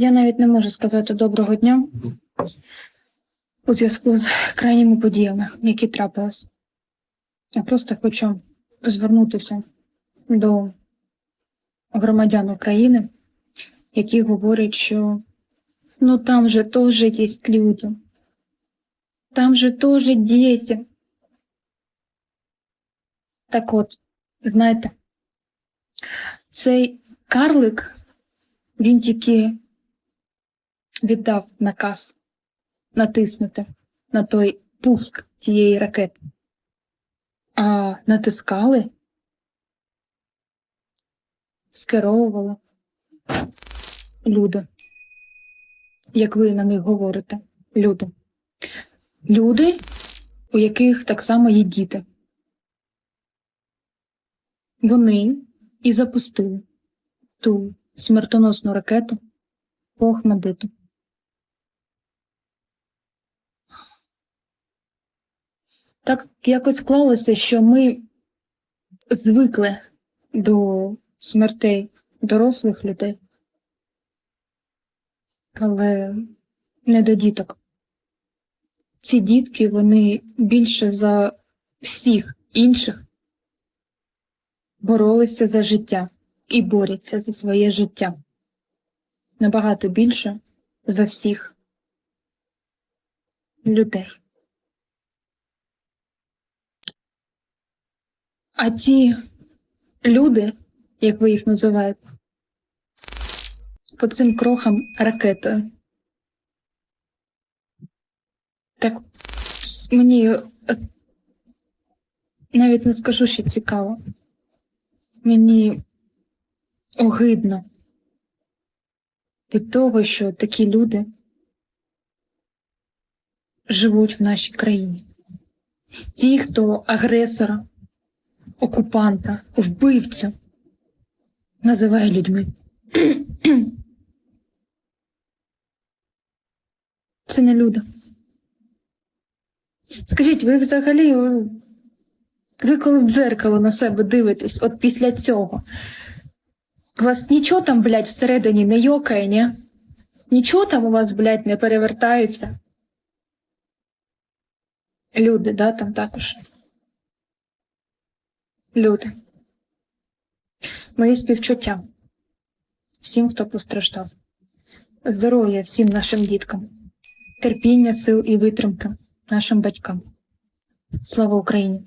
Я навіть не можу сказати доброго дня у зв'язку з крайніми подіями, які трапились. Я просто хочу звернутися до громадян України, які говорять, що ну там же теж є люди, там же теж діти. Так от, знаєте, цей карлик, він тільки віддав наказ натиснути на той пуск цієї ракети. А натискали, скеровували люди, як ви на них говорите, люди. Люди, у яких так само є діти. Вони і запустили ту смертоносну ракету по Ахмедиту. Так якось склалося, що ми звикли до смертей дорослих людей, але не до діток. Ці дітки, вони більше за всіх інших боролися за життя і борються за своє життя. Набагато більше за всіх людей. А ті люди, як ви їх називаєте, по цим крохам ракетою. Так мені е, навіть не скажу, що цікаво. Мені огидно від того, що такі люди живуть в нашій країні. Ті, хто агресора, окупанта, вбивцю називає людьми. Це не люди. Скажіть, ви взагалі, ви коли в дзеркало на себе дивитесь, от після цього, у вас нічого там, блядь, всередині не йокає, ні? Нічого там у вас, блядь, не перевертаються? Люди, да, там також. Люди. Мої співчуття всім, хто постраждав. Здоров'я всім нашим діткам, терпіння, сил і витримки нашим батькам. Слава Україні!